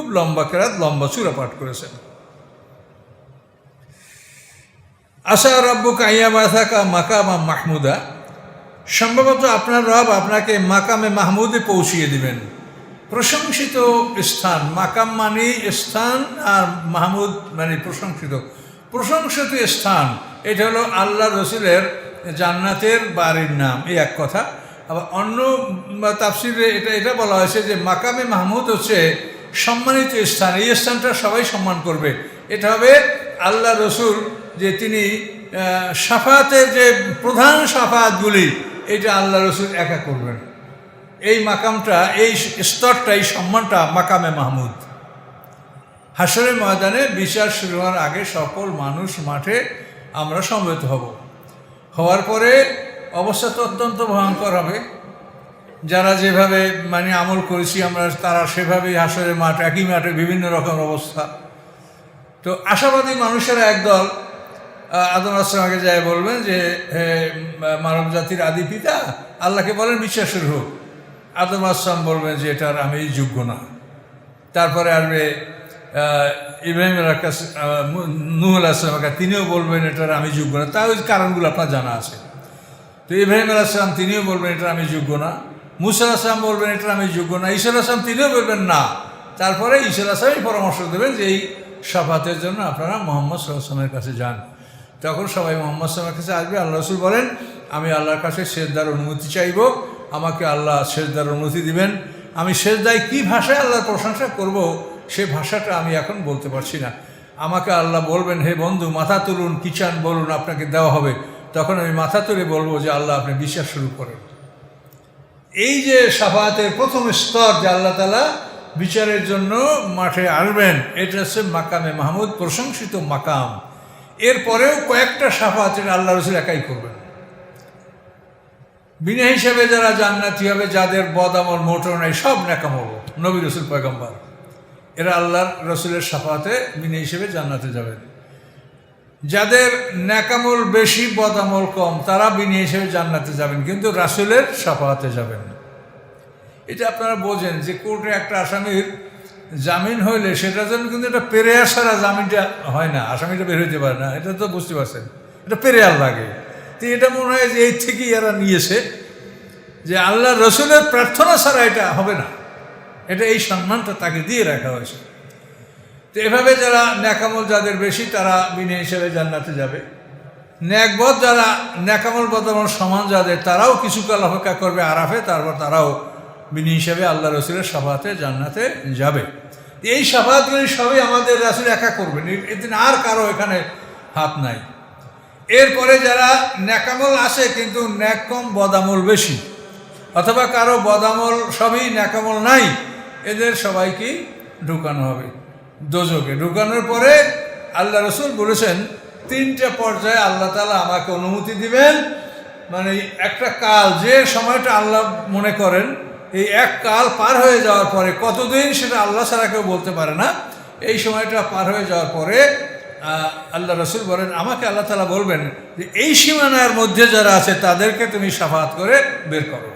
খুব লম্বা কেরাত, লম্বা চূড়া পাঠ করেছেন। আশা রব্বু কাইয়া বাসাকা মাকামা মাহমুদা। সম্ভবত আপনার রব আপনাকে মাকামে মাহমুদে পৌঁছিয়ে দিবেন। প্রশংসিত স্থান, মাকাম মানে স্থান আর মাহমুদ মানে প্রশংসিত। প্রশংসিত স্থান, এটা হলো আল্লাহ রসুলের জান্নাতের বাড়ির নাম, এই এক কথা। আবার অন্য তাফসিরে এটা এটা বলা হয়েছে যে মাকামে মাহমুদ হচ্ছে সম্মানিত স্থান। এই স্থানটা সবাই সম্মান করবে। এটা হবে আল্লাহ রসুল যে তিনি সাফাতের যে প্রধান সাফাতগুলি, এটা আল্লাহ রসুল একা করবেন। এই মাকামটা, এই স্তরটা, এই সম্মানটা মাকামে মাহমুদ। হাসরের ময়দানে বিচার শুরু হওয়ার আগে সকল মানুষ মাঠে আমরা সমবেত হব। হওয়ার পরে অবস্থা তো অত্যন্ত ভয়ঙ্কর হবে। যারা যেভাবে মানে আমল করেছি আমরা, তারা সেভাবেই হাসরের মাঠ, একই মাঠে বিভিন্ন রকম অবস্থা। তো আশাবাদী মানুষেরা একদল আদম আসলামকে যায় বলবেন যে মানব জাতির আদি পিতা, আল্লাহকে বলেন বিশ্বাসের হোক। আদম আসলাম বলবেন যে এটার আমি যোগ্য না। তারপরে আসবে ইব্রাহিম নুহুল আসলামকে তিনিও বলবেন এটার আমি যোগ্য না। তা ওই কারণগুলো আপনার জানা আছে। তো ইব্রাহিম আসলাম তিনিও বলবেন এটা আমি যোগ্য না। মুসা আসলাম বলবেন এটা আমি যোগ্য না। ঈশ্বর আসলাম তিনিও বলবেন, না। তারপরে ঈশ্বর আসলামই পরামর্শ দেবেন যে, এই সাফাতের জন্য আপনারা মোহাম্মদ সাল্লামের কাছে যান। তখন সবাই মোহাম্মদ সাল্লামের কাছে আসবে। আল্লাহ রসুল বলেন, আমি আল্লাহর কাছে শেষদার অনুমতি চাইব। আমাকে আল্লাহ শেষদার অনুমতি দিবেন। আমি শেষদায় কী ভাষায় আল্লাহর প্রশংসা করব, সে ভাষাটা আমি এখন বলতে পারছি না। আমাকে আল্লাহ বলবেন, হে বন্ধু, মাথা তুলুন কিচান বলুন, আপনাকে দেওয়া হবে। তখন আমি মাথা তুলে বলব যে, আল্লাহ আপনি বিশ্বাস শুরু করেন। এই যে সাফাতের প্রথম স্তর যে আল্লাহ তালা বিচারের জন্য মাঠে আনবেন, এটা হচ্ছে মাকামে মাহমুদ, প্রশংসিত মাকাম। এরপরেও কয়েকটা সাফাত যেটা আল্লাহ রসুল একাই করবেন। বিনা হিসেবে যারা জান্নাতি হবে, যাদের বদামল মোটর নাই, সব ন্যাকামল নবী রসুল পয়গম্বর। এরা আল্লাহর রসুলের সাফাতে বিনা হিসেবে জান্নাতে যাবেন। যাদের ন্যাকামল বেশি, বদামল কম, তারা বিনি হিসেবে জান্নাতে যাবেন, কিন্তু রাসুলের সাফাতে যাবেন না। এটা আপনারা বোঝেন যে কোর্টে একটা আসামির জামিন হইলে সেটা জন্য কিন্তু এটা পেরে আসারা জামিনটা হয় না, আসামিটা বের হইতে পারে না, এটা তো বুঝতে পারছেন, এটা পেরে আর লাগে। তো এটা মনে হয় যে এই থেকেই এরা নিয়েছে যে আল্লাহ রসুলের প্রার্থনা ছাড়া এটা হবে না। এটা এই সম্মানটা তাকে দিয়ে রাখা হয়েছে। তো এভাবে যারা ন্যাকামল যাদের বেশি, তারা বিনে হিসেবে জান্নাতে যাবে। ন্যাকবধ যারা, ন্যাকামল বদমল সমান যাদের, তারাও কিছুকাল অপেক্ষা করবে আরাফে, তারপর তারাও বিনি হিসেবে আল্লাহ রসুলের সভাতে জান্নাতে যাবে। এই সভাতগুলি সবই আমাদের রাসুল একা করবেন। এদিন আর কারও এখানে হাত নাই। এরপরে যারা ন্যাকামল আসে, কিন্তু ন্যাক কম, বদামল বেশি। অথবা কারও বদামল সবই ন্যাকামল নাই, এদের সবাইকেই ঢুকানো হবে। দোজকে ঢুকানোর পরে আল্লাহ রসুল বলেছেন, তিনটে পর্যায়ে আল্লাহ তালা আমাকে অনুমতি দিবেন। মানে একটা কাল, যে সময়টা আল্লাহ মনে করেন, এই এক কাল পার হয়ে যাওয়ার পরে, কতদিন সেটা আল্লাহ ছাড়া কেউ বলতে পারে না। এই সময়টা পার হয়ে যাওয়ার পরে আল্লাহ রসুল বলেন, আমাকে আল্লাহ তালা বলবেন যে, এই সীমানার মধ্যে যারা আছে, তাদেরকে তুমি সাফাত করে বের করো।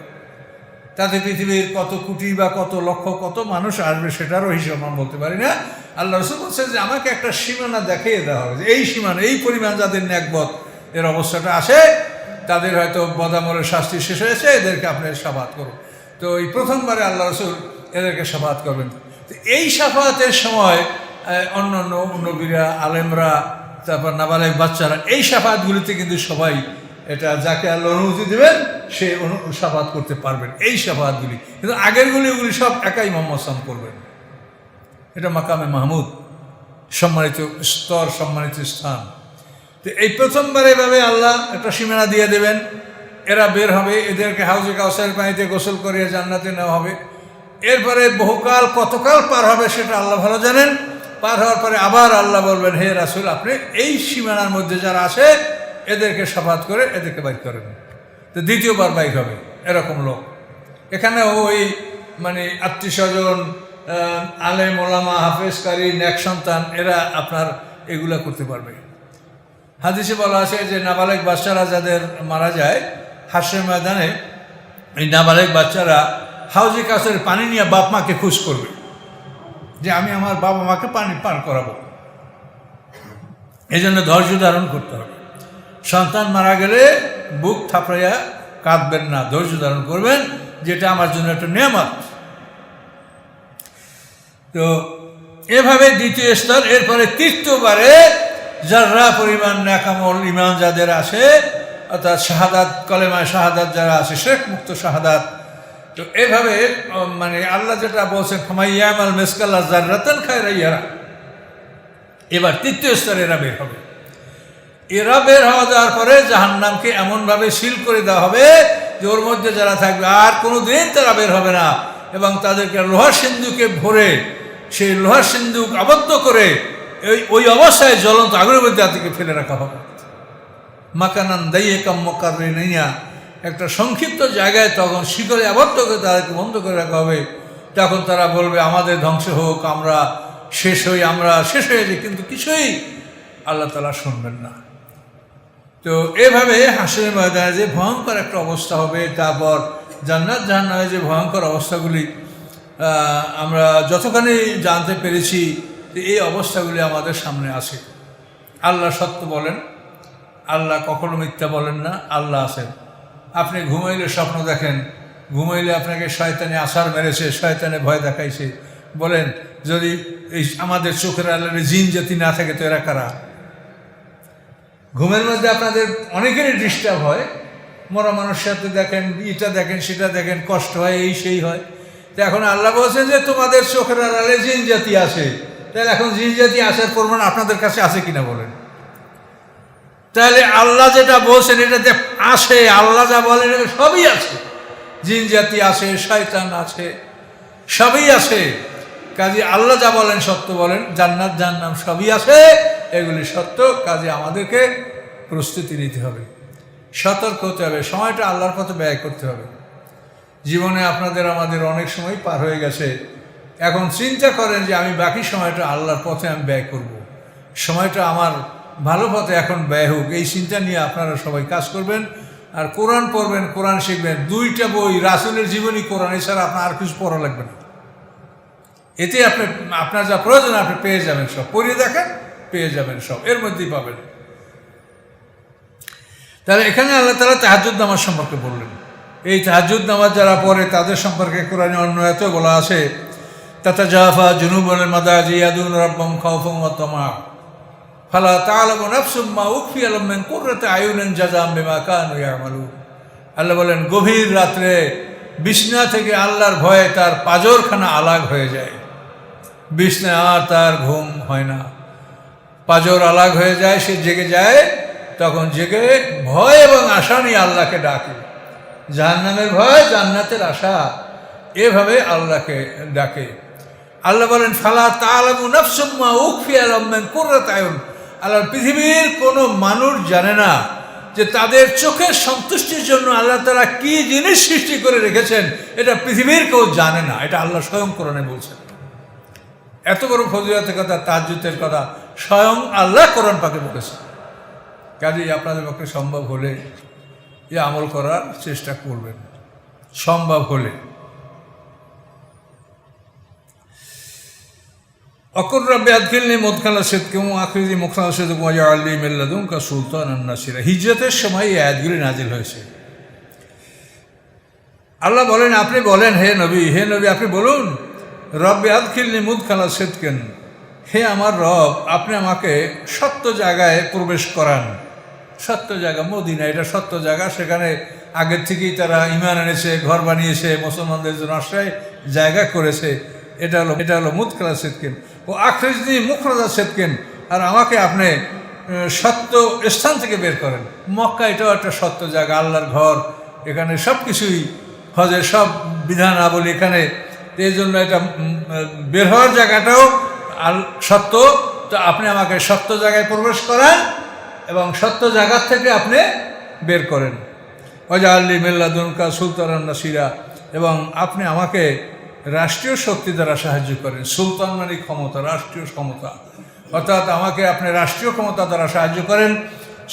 তাতে পৃথিবীর কত কোটি বা কত লক্ষ কত মানুষ আসবে সেটারও হিসাব আমরা বলতে পারি না। আল্লাহ রসুল বলছে যে আমাকে একটা সীমানা দেখিয়ে দেওয়া হবে এই সীমানা এই পরিমাণ যাদের ন্যাকবত এর অবস্থাটা আসে তাদের হয়তো বদামরের শাস্তি শেষ হয়েছে এদেরকে আপনি সাফাত করুন। তো এই প্রথমবারে আল্লাহ রসুল এদেরকে সাফাত করবেন। তো এই সাফাতের সময় আহ, অন্য অন্য নবীরা আলেমরা তারপর নাবালেক বাচ্চারা এই সাফাতগুলিতে কিন্তু সবাই এটা যাকে আল্লাহ অনুমতি দেবেন, সে সাফাত করতে পারবেন। এই সাফাতগুলি। কিন্তু আগেরগুলি ওগুলি সব একাই মোহাম্মদ সাম করবেন। এটা মাকামে মাহমুদ, সম্মানিত স্তর, সম্মানিত স্থান। তো এই প্রথমবার এভাবে আল্লাহ একটা সীমানা দিয়ে দেবেন। এরা বের হবে, এদেরকে হাউজে কাউসার পানিতে গোসল করিয়ে জান্নাতে নেওয়া হবে। এরপরে বহুকাল কতকাল পার হবে সেটা আল্লাহ ভালো জানেন। পার হওয়ার পরে আবার আল্লাহ বলবেন, হে রাসুল, আপনি এই সীমানার মধ্যে যারা আছে এদেরকে সাফাত করে এদেরকে বাইক করেন। তো দ্বিতীয়বার বাইক হবে, এরকম লোক। এখানে ওই মানে আত্মীয় স্বজন আলেম, ওলামা, হাফেজকারী ন্যাক সন্তান, এরা আপনার এগুলা করতে পারবে। হাদিসে বলা আছে যে নাবালেক বাচ্চারা যাদের মারা যায় হাসের ময়দানে, এই নাবালেক বাচ্চারা হাউজে কাছের পানি নিয়ে বাপ মাকে খুশ করবে। যে আমি আমার বাবা মাকে পানি পান করাবো। এই জন্য ধৈর্য ধারণ করতে হবে। সন্তান মারা গেলে বুক থাপড়াইয়া কাঁদবেন না, ধৈর্য ধারণ করবেন, যেটা আমার জন্য একটা নিয়ামত। তো এভাবে দ্বিতীয় স্তর, এরপরে তৃতীয়বারে যারা পরিমাণ ন্যাকামল ইমান যাদের আসে অর্থাৎ শাহাদাত, কলেমায় শাহাদাত যারা আছে, শেখ মুক্ত শাহাদাত, তো এভাবে মানে আল্লাহ যেটা বলছেন ফমাইয়াম আল মেসকাল্লা জার্রাতান খায় রাইয়ারা এবার তৃতীয় স্তরে এরা বের হবে। এরা বের হওয়া যাওয়ার পরে জাহান্নামকে এমনভাবে সিল করে দেওয়া হবে যে ওর মধ্যে যারা থাকবে আর কোনো দিন তারা বের হবে না। এবং তাদেরকে লোহার সিন্ধুকে ভরে সেই লোহার সিন্ধুক আবদ্ধ করে ওই ওই অবস্থায় জ্বলন্ত আগুনের মধ্যে তাদেরকে ফেলে রাখা হবে। মাকানান দাইয়ে কাম্মকার নিয়া একটা সংক্ষিপ্ত জায়গায় তখন শিকলে আবদ্ধ করে তাদেরকে বন্ধ করে রাখা হবে। তখন তারা বলবে, আমাদের ধ্বংস হোক, আমরা শেষ হই, আমরা শেষ হয়ে যাই। কিন্তু কিছুই আল্লাহ তালা শুনবেন না। তো এভাবে হাসির ময়দানে যে ভয়ঙ্কর একটা অবস্থা হবে, তারপর জান্নাত জাহান্নামে যে ভয়ঙ্কর অবস্থাগুলি আমরা যতখানি জানতে পেরেছি এই অবস্থাগুলি আমাদের সামনে আছে। আল্লাহ সত্য বলেন, আল্লাহ কখনো মিথ্যা বলেন না, আল্লাহ আছেন। আপনি ঘুমাইলে স্বপ্ন দেখেন, ঘুমাইলে আপনাকে শয়তানে আসার মেরেছে, শয়তানে ভয় দেখাইছে। বলেন, যদি এই আমাদের চোখের আল্লাহর জিন জাতি না থাকে, তো এরা কারা? ঘুমের মধ্যে আপনাদের অনেকেরই ডিস্টার্ব হয়। মরা মানুষের সাথে দেখেন এটা দেখেন, সেটা দেখেন, কষ্ট হয়, এই সেই হয়। তো এখন আল্লাহ বলছেন যে, তোমাদের চোখের আড়ালে জিন জাতি আছে। তাহলে এখন জিন জাতি আসার প্রমাণ আপনাদের কাছে আছে কিনা বলেন? তাহলে আল্লাহ যেটা বলছেন এটাতে আসে আল্লাহ যা বলেন, এটা সবই আছে। জিন জাতি আছে, শয়তান আছে, সবই আছে। কাজে আল্লাহ যা বলেন, সত্য বলেন, জান্নাত জান্নাম সবই আছে। এগুলি সত্য, কাজে আমাদেরকে প্রস্তুতি নিতে হবে। সতর্ক হতে হবে, সময়টা আল্লাহর পথে ব্যয় করতে হবে। জীবনে আপনাদের আমাদের অনেক সময় পার হয়ে গেছে। এখন চিন্তা করেন যে আমি বাকি সময়টা আল্লাহর পথে আমি ব্যয় করব। সময়টা আমার ভালো পথে এখন ব্যয় হোক, এই চিন্তা নিয়ে আপনারা সবাই কাজ করবেন। আর কোরআন পড়বেন, কোরআন শিখবেন, দুইটা বই, রাসুলের জীবনী কোরআন, এছাড়া আপনার আর কিছু পড়া লাগবে না। এতে আপনি, আপনার যা প্রয়োজন আপনি পেয়ে যাবেন সব। পড়িয়ে দেখেন পেয়ে যাবেন সব, এর মধ্যেই পাবেন। তাহলে এখানে আল্লাহ তালা তাহাজুদ নামাজ সম্পর্কে বললেন। এই তাহাজুদ নামাজ যারা পড়ে, তাদের সম্পর্কে কোরআনে অন্য এত বলা আছে তাতা জাফা জুনুবল মাদাজি ইয়াদুন রব্বম খাউফম তমা ফালা তাআলামু নাফসুম মা উখফিয়া লাহুম মিন কুররাতি আয়ুনিন জাযাম বিমা আল্লাহ বলেন, গভীর রাত্রে বিছনা থেকে আল্লাহর ভয়ে তার পাজরখানা আলাগ হয়ে যায়। বিছনায় আর তার ঘুম হয় না। পাজর আলাগ হয়ে যায়, সে জেগে যায়, তখন জেগে ভয় এবং আশা নিয়ে আল্লাহকে ডাকে। জাহান্নামের ভয়, জান্নাতের আশা, এভাবে আল্লাহকে ডাকে। আল্লাহ বলেন, ফালা তালামু নফসুম্মা উখফি আলমেন কুর্রাতায়ন আল্লাহ পৃথিবীর কোনো মানুষ জানে না যে তাদের চোখের সন্তুষ্টির জন্য আল্লাহ তারা কি জিনিস সৃষ্টি করে রেখেছেন, এটা পৃথিবীর কেউ জানে না। এটা আল্লাহ স্বয়ং করণে বলছেন। এত বড় ফজিলতের কথা তাজুতের কথা স্বয়ং আল্লাহ কোরআন পাকে বলেছে কাজেই আপনাদের পক্ষে সম্ভব হলে এ আমল করার চেষ্টা করবেন। সম্ভব হলে। অকর রব্বে আদখিলনি মদখালা সেদকেমু আখরিজি মুখলা সেদক মজা আল্লি মেল্লাদুম কা সুলতান নাসিরা। হিজরতের সময় এই আয়াতগুলি নাজিল হয়েছে। আল্লাহ বলেন, আপনি বলেন, হে নবী হে নবী, আপনি বলুন, রব্বে আদখিলনি মুদখালা সেদকেন। হে আমার রব, আপনি আমাকে সত্য জায়গায় প্রবেশ করান। সত্য জায়গা মদিনা, এটা সত্য জায়গা। সেখানে আগের থেকেই তারা ইমান এনেছে, ঘর বানিয়েছে, মুসলমানদের জন্য আশ্রয় জায়গা করেছে। এটা হলো এটা হলো মুদখালা সেদকেন। ও আখরিজনি মুখরাজা সেদকেন। আর আমাকে আপনি সত্য স্থান থেকে বের করেন। মক্কা এটাও একটা সত্য জায়গা, আল্লাহর ঘর। এখানে সব কিছুই হজের সব বিধান এখানে। এই জন্য এটা বের হওয়ার জায়গাটাও সত্য, তো আপনি আমাকে সত্য জায়গায় প্রবেশ করান এবং সত্য জায়গার থেকে আপনি বের করেন। অজা আল্লি মেল্লাদুনকা সুলতান নাসিরা এবং আপনি আমাকে রাষ্ট্রীয় শক্তি দ্বারা সাহায্য করেন। সুলতান মানে ক্ষমতা, রাষ্ট্রীয় ক্ষমতা। অর্থাৎ আমাকে আপনি রাষ্ট্রীয় ক্ষমতা দ্বারা সাহায্য করেন।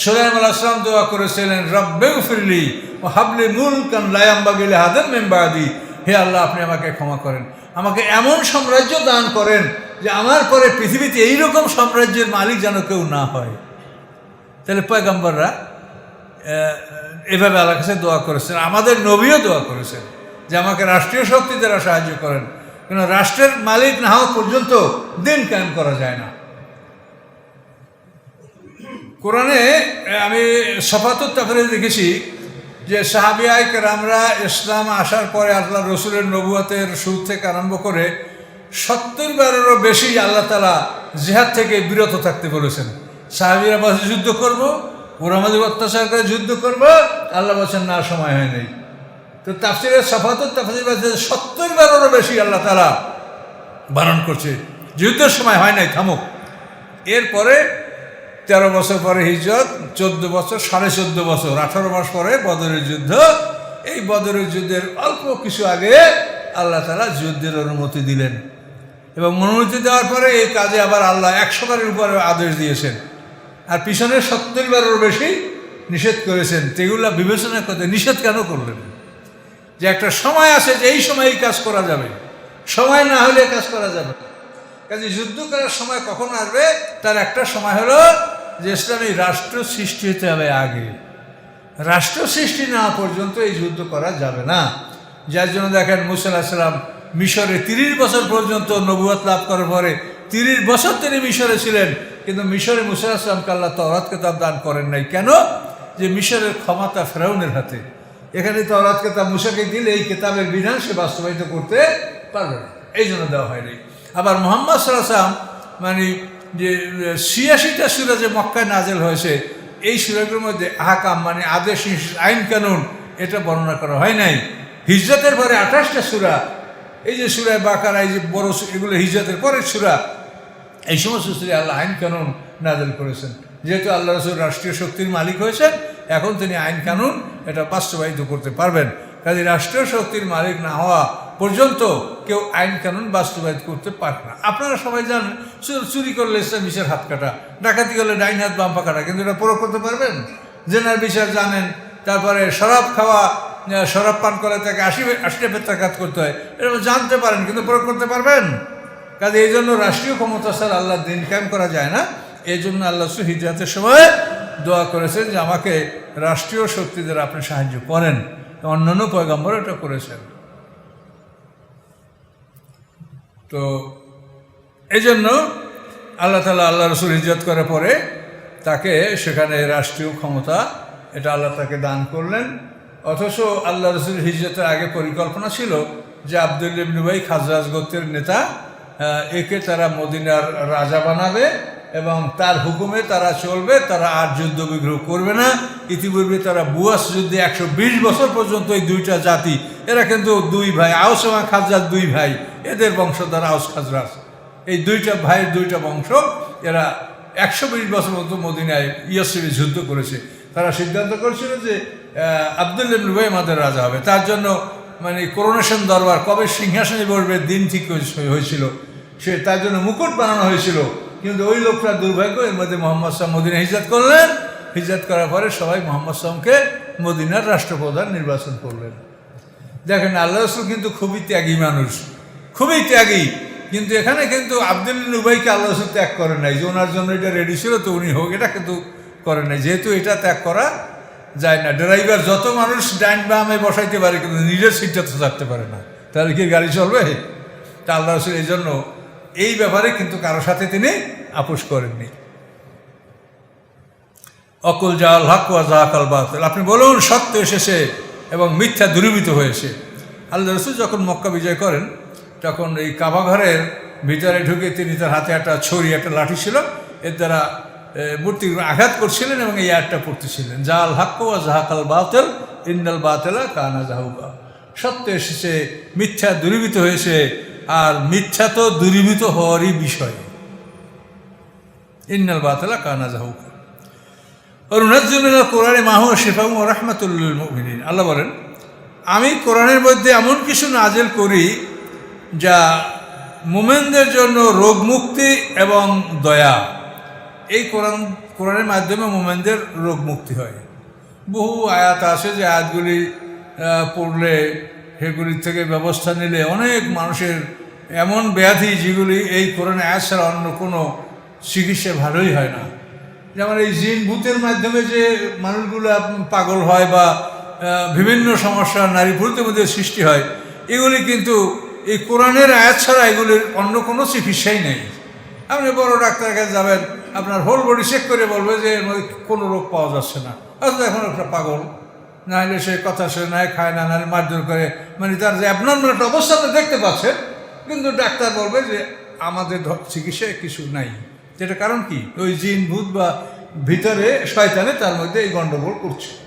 সোলাইম আল আসলাম দোয়া করেছিলেন, রব্বে ফিরলি ও হাবলি মুল কান লায়াম্বা গেলে হাদের মেম্বাদি হে আল্লাহ, আপনি আমাকে ক্ষমা করেন। আমাকে এমন সাম্রাজ্য দান করেন যে আমার পরে পৃথিবীতে এইরকম সাম্রাজ্যের মালিক যেন কেউ না হয়। তাহলে পয়গম্বররা এভাবে আল্লাহ কাছে দোয়া করেছেন। আমাদের নবীও দোয়া করেছেন যে আমাকে রাষ্ট্রীয় শক্তি দ্বারা সাহায্য করেন। কেন রাষ্ট্রের মালিক না হওয়া পর্যন্ত দিন কায়েম করা যায় না। কোরআনে আমি সফাতুর তাফরে দেখেছি যে সাহাবিয়াই কেরামরা ইসলাম আসার পরে আল্লাহ রসুলের নবুয়াতের সুর থেকে আরম্ভ করে সত্তর বারেরও বেশি আল্লাহ তালা জিহাদ থেকে বিরত থাকতে বলেছেন। সাহাবিরা বলছে যুদ্ধ করব? ওরা আমাদের অত্যাচার করে, যুদ্ধ করব? আল্লাহ বলছেন, না, সময় হয় নাই। তো তাফসিরের সফাতুর তাফসির সত্তর বারেরও বেশি আল্লাহ তালা বারণ করছে। যুদ্ধের সময় হয় নাই, থামুক। এরপরে তেরো বছর পরে হিজরত, চোদ্দ বছর, সাড়ে চোদ্দ বছর, আঠারো মাস পরে বদরের যুদ্ধ। এই বদরের যুদ্ধের অল্প কিছু আগে আল্লাহ তালা যুদ্ধের অনুমতি দিলেন। এবং অনুমতি দেওয়ার পরে এই কাজে আবার আল্লাহ একশো বারের উপরে আদেশ দিয়েছেন। আর পিছনে সত্তর বারেরও বেশি নিষেধ করেছেন। সেগুলো বিবেচনা করতে নিষেধ কেন করলেন? যে একটা সময় আছে যে এই সময় এই কাজ করা যাবে। সময় না হলে কাজ করা যাবে কাজে যুদ্ধ করার সময় কখন আসবে, তার একটা সময় হলো যে ইসলামী রাষ্ট্র সৃষ্টি হতে হবে আগে। রাষ্ট্র সৃষ্টি না পর্যন্ত এই যুদ্ধ করা যাবে না। যার জন্য দেখেন মুসাল্লাহাম মিশরে তিরিশ বছর পর্যন্ত নবুয়াত লাভ করার পরে তিরিশ বছর তিনি মিশরে ছিলেন, কিন্তু মিশরে মুসাল্লাহামকে আল্লাহ তরাত কেতাব দান করেন নাই। কেন? যে মিশরের ক্ষমতা ফেরাউনের হাতে। এখানে তরাত কেতাব মুসাকে দিলে এই কেতাবের বিধান সে বাস্তবায়িত করতে পারবে না। এই জন্য দেওয়া হয়নি আবার মোহাম্মদ সাল্লাম মানে যে ছিয়াশিটা সুরা যে মক্কায় নাজেল হয়েছে, এই সুরাগুলোর মধ্যে আহাকাম মানে আদেশ আইন কানুন, এটা বর্ণনা করা হয় নাই। হিজরতের পরে আঠাশটা সুরা এই যে সুরায় বাকারা, এই যে বড় এগুলো হিজরতের পরের সুরা, এই সমস্ত সুরে আল্লাহ আইন কানুন নাজেল করেছেন। যেহেতু আল্লাহ রসুল রাষ্ট্রীয় শক্তির মালিক হয়েছেন, এখন তিনি আইন কানুন এটা বাস্তবায়িত করতে পারবেন। কাজে রাষ্ট্রীয় শক্তির মালিক না হওয়া পর্যন্ত কেউ আইন কানুন বাস্তবায়িত করতে পারে না। আপনারা সবাই জানেন চুর- করলে ইসলাম বিচার হাত কাটা, ডাকাতি করলে ডাইন হাত বাম্পা কাটা, কিন্তু এটা প্রয়োগ করতে পারবেন? জেনার বিচার জানেন, তারপরে শরাব খাওয়া শরাব পান করে তাকে আশি আশিটা বেত্রাঘাত করতে হয়। এরকম জানতে পারেন, কিন্তু প্রয়োগ করতে পারবেন? কাজে এই জন্য রাষ্ট্রীয় ক্ষমতা স্যার আল্লাহ দিন কায়েম করা যায় না। এই জন্য আল্লাহ রসুল হিজরাতের সময় দোয়া করেছেন যে, আমাকে রাষ্ট্রীয় শক্তি দ্বারা আপনি সাহায্য করেন। অন্যান্য পয়গম্বর এটা করেছেন। তো এই জন্য আল্লাহ তালা আল্লাহ রসুল হিজরত করার পরে তাকে সেখানে রাষ্ট্রীয় ক্ষমতা, এটা আল্লাহ তাকে দান করলেন। অথচ আল্লাহ রসুল হিজরতের আগে পরিকল্পনা ছিল যে আবদুল ইবনুবাই খাজরাজ গোত্রের নেতা একে তারা মদিনার রাজা বানাবে এবং তার হুকুমে তারা চলবে, তারা আর যুদ্ধ বিগ্রহ করবে না। ইতিপূর্বে তারা বুয়াস যুদ্ধে একশো বিশ বছর পর্যন্ত এই দুইটা জাতি, এরা কিন্তু দুই ভাই আউস এবং খাজরাজ দুই ভাই, এদের বংশধর আউস খাজরাজ। এই দুইটা ভাইয়ের দুইটা বংশ, এরা একশো বিশ বছর মতো মদিনায় ইয়াসিবি যুদ্ধ করেছে। তারা সিদ্ধান্ত করেছিল যে আহ, আবদুল ইবনুবাই আমাদের রাজা হবে। তার জন্য মানে করোনেশন দরবার কবে সিংহাসনে বসবে দিন ঠিক হয়েছে- হয়েছিল। সে তার জন্য মুকুট বানানো হয়েছিল। কিন্তু ওই লোকটা দুর্ভাগ্য এর মধ্যে মোহাম্মদ সাহেব মদিনা হিজরত করলেন। হিজরত করার পরে সবাই মোহাম্মদ সামকে মদিনার রাষ্ট্রপ্রধান নির্বাচন করলেন। দেখেন আল্লাহ রসুল কিন্তু খুবই ত্যাগী মানুষ। খুবই ত্যাগী। কিন্তু এখানে কিন্তু আব্দুল উবাইকে আল্লাহ রসুল ত্যাগ করেন নাই। যে ওনার জন্য এটা রেডি ছিল তো উনি হোক এটা কিন্তু করেন নাই। যেহেতু এটা ত্যাগ করা যায় না। ড্রাইভার যত মানুষ ডাইন বামে বসাইতে পারে, কিন্তু নিজের সিটটা তো থাকতে পারে না। তাহলে কি গাড়ি চলবে? তা আল্লাহ রসুল এই জন্য এই ব্যাপারে কিন্তু কারোর সাথে তিনি আপোষ করেননি। অকুল জাল হক ওয়া জাহাকাল বাতিল। আপনি বলুন, সত্য এসেছে এবং মিথ্যা দূরীভূত হয়েছে। আল্লাহ রসুল যখন মক্কা বিজয় করেন, তখন এই কাবাঘরের ভিতরে ঢুকে তিনি তার হাতে একটা ছড়ি একটা লাঠি ছিল। এর দ্বারা মূর্তি আঘাত করছিলেন এবং এই আয়াতটা পড়তেছিলেন। জাল হাক্ক ওয়া জাহাকাল বাতিল ইন্দাল বাতেলা কানা জাহুবা। সত্য এসেছে, মিথ্যা দূরীভূত হয়েছে, আর মিথ্যা তো দূরীভূত হওয়ারই বিষয়। ইন্নাল বাতেলা কানা জাহুবা। অরুণাজ্জুমিনা কোরআনে মাহু শেফাউ রহমাতুল্লুল মুমিনিন। আল্লাহ বলেন, আমি কোরআনের মধ্যে এমন কিছু নাজেল করি যা মোমেনদের জন্য রোগ মুক্তি এবং দয়া। এই কোরআন, কোরআনের মাধ্যমে মোমেনদের রোগ মুক্তি হয়। বহু আয়াত আছে যে আয়াতগুলি পড়লে সেগুলির থেকে ব্যবস্থা নিলে অনেক মানুষের এমন ব্যাধি যেগুলি এই করোনা আয়াত ছাড়া অন্য কোনো চিকিৎসা ভালোই হয় না। যেমন এই জিন ভূতের মাধ্যমে যে মানুষগুলো পাগল হয় বা বিভিন্ন সমস্যা নারী পুরুষের মধ্যে সৃষ্টি হয়, এগুলি কিন্তু এই কোরআনের আয়াত ছাড়া এগুলির অন্য কোনো চিকিৎসাই নেই। আপনি বড় ডাক্তারের কাছে যাবেন আপনার হোল বডি চেক করে বলবে যে এর মধ্যে কোনো রোগ পাওয়া যাচ্ছে না। আসলে এখন একটা পাগল। না হলে সে কথা সে নাই, খায় না নাহলে মারধর করে। মানে তার যে অ্যাবনর্মাল একটা অবস্থা তো দেখতে পাচ্ছে কিন্তু ডাক্তার বলবে যে আমাদের চিকিৎসায় কিছু নাই। যেটা কারণ কি? ওই জিন, ভূত বা ভিতরে শয়তানে তার মধ্যে এই গণ্ডগোল করছে।